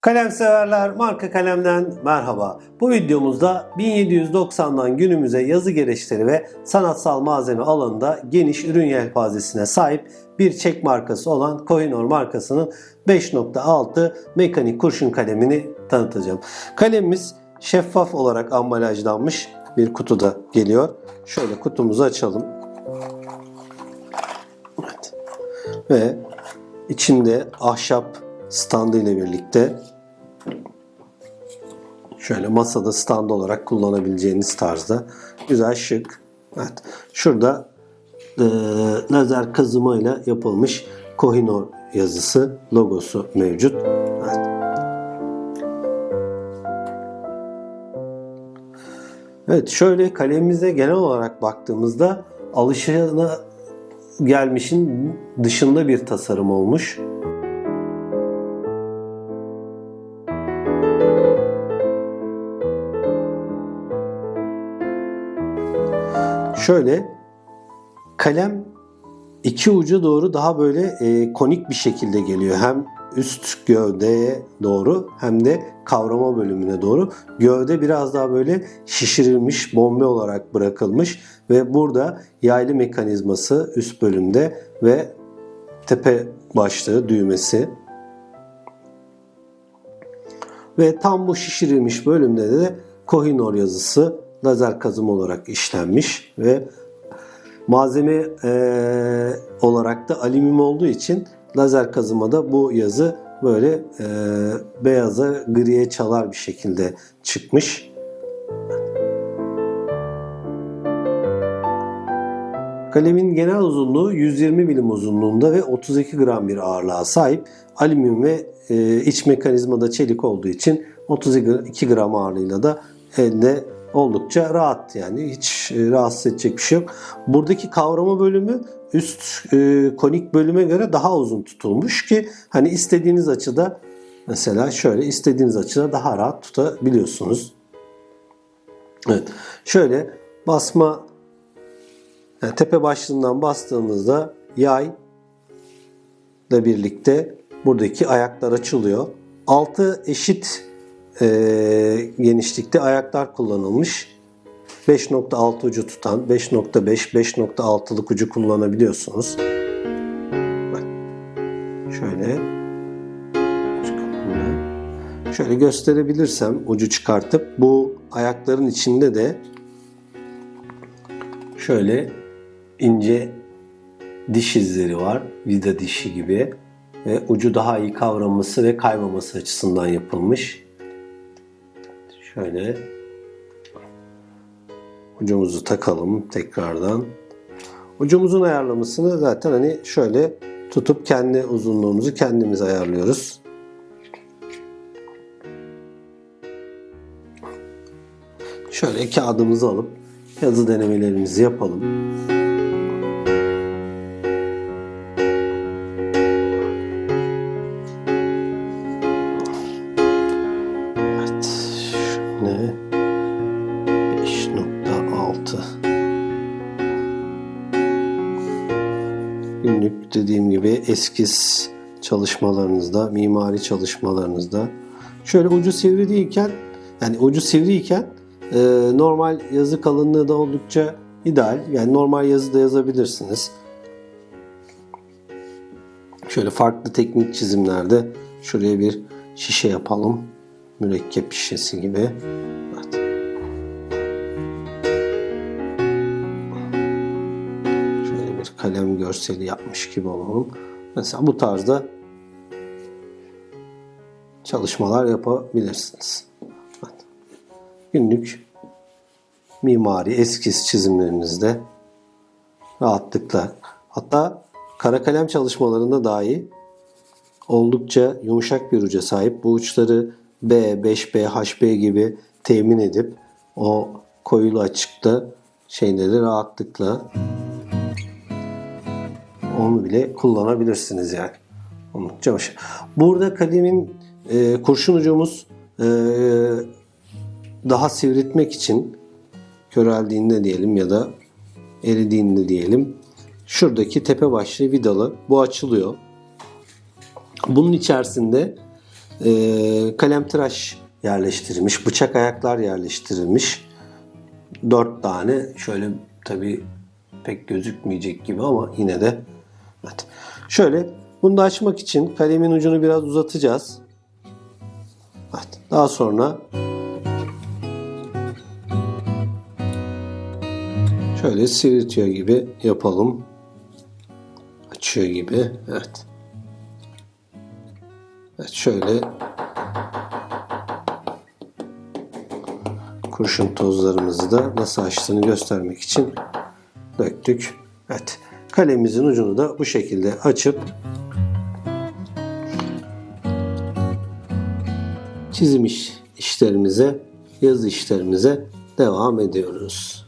Kalem severler marka kalemden merhaba. Bu videomuzda 1790'dan günümüze yazı gereçleri ve sanatsal malzeme alanında geniş ürün yelpazesine sahip bir çek markası olan Kohinoor markasının 5.6 mekanik kurşun kalemini tanıtacağım. Kalemimiz şeffaf olarak ambalajlanmış bir kutuda geliyor. Şöyle kutumuzu açalım. Evet. Ve içinde ahşap standı ile birlikte şöyle masada stand olarak kullanabileceğiniz tarzda güzel şık. Evet. Şurada e, lazer kazımayla yapılmış Kohinoor yazısı, logosu mevcut. Evet. Evet şöyle kalemimize genel olarak baktığımızda alışına gelmişin dışında bir tasarım olmuş. Şöyle kalem iki ucu doğru daha böyle e, konik bir şekilde geliyor. Hem üst gövdeye doğru hem de kavrama bölümüne doğru. Gövde biraz daha böyle şişirilmiş, bombe olarak bırakılmış ve burada yaylı mekanizması üst bölümde ve tepe başlığı düğmesi ve tam bu şişirilmiş bölümde de Kohinoor yazısı lazer kazım olarak işlenmiş ve malzeme eee, olarak da alüminyum olduğu için lazer kazımada bu yazı böyle eee, beyaza griye çalar bir şekilde çıkmış. Kalemin genel uzunluğu 120 milim uzunluğunda ve 32 gram bir ağırlığa sahip. Alüminyum ve e, iç mekanizmada çelik olduğu için 32 gram ağırlığıyla da elde oldukça rahat yani hiç e, rahatsız edecek bir şey yok. Buradaki kavrama bölümü üst e, konik bölüme göre daha uzun tutulmuş ki hani istediğiniz açıda mesela şöyle istediğiniz açıda daha rahat tutabiliyorsunuz. Evet. Şöyle basma yani tepe başlığından bastığımızda yay ile birlikte buradaki ayaklar açılıyor. Altı eşit e, genişlikte ayaklar kullanılmış. 5.6 ucu tutan 5.5 5.6'lık ucu kullanabiliyorsunuz. Bak. Şöyle şöyle gösterebilirsem ucu çıkartıp bu ayakların içinde de şöyle ince diş izleri var. Vida dişi gibi ve ucu daha iyi kavraması ve kaymaması açısından yapılmış. Şöyle ucumuzu takalım tekrardan. Ucumuzun ayarlamasını zaten hani şöyle tutup kendi uzunluğumuzu kendimiz ayarlıyoruz. Şöyle kağıdımızı alıp yazı denemelerimizi yapalım. 5.6 Günlük dediğim gibi eskiz çalışmalarınızda, mimari çalışmalarınızda şöyle ucu sivri değilken yani ucu sivriyken e, normal yazı kalınlığı da oldukça ideal. Yani normal yazı da yazabilirsiniz. Şöyle farklı teknik çizimlerde şuraya bir şişe yapalım. Mürekkep şişesi gibi. Kalem görseli yapmış gibi olalım. Mesela bu tarzda çalışmalar yapabilirsiniz. Evet. Günlük mimari eskiz çizimlerinizde rahatlıkla hatta kara kalem çalışmalarında dahi oldukça yumuşak bir uca sahip. Bu uçları B, 5B, HB gibi temin edip o koyulu açıkta şeyleri rahatlıkla onu bile kullanabilirsiniz yani. Oldukça hoş. Burada kalemin e, kurşun ucumuz e, daha sivritmek için köreldiğinde diyelim ya da eridiğinde diyelim şuradaki tepe başlı vidalı bu açılıyor. Bunun içerisinde e, kalem tıraş yerleştirilmiş, bıçak ayaklar yerleştirilmiş. Dört tane şöyle tabi pek gözükmeyecek gibi ama yine de evet. Şöyle bunu da açmak için kalemin ucunu biraz uzatacağız. Evet. Daha sonra şöyle sivriltiyor gibi yapalım. Açıyor gibi. Evet. Evet şöyle kurşun tozlarımızı da nasıl açtığını göstermek için döktük. Evet. Kalemimizin ucunu da bu şekilde açıp çizim iş, işlerimize, yazı işlerimize devam ediyoruz.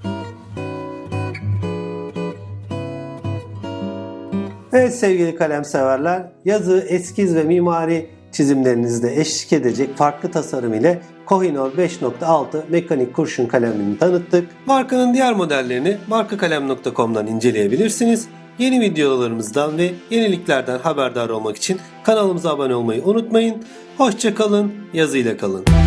Evet sevgili kalem severler, yazı, eskiz ve mimari çizimlerinizde eşlik edecek farklı tasarım ile Kohinoor 5.6 mekanik kurşun kalemini tanıttık. Markanın diğer modellerini markakalem.com'dan inceleyebilirsiniz. Yeni videolarımızdan ve yeniliklerden haberdar olmak için kanalımıza abone olmayı unutmayın. Hoşçakalın, yazıyla kalın.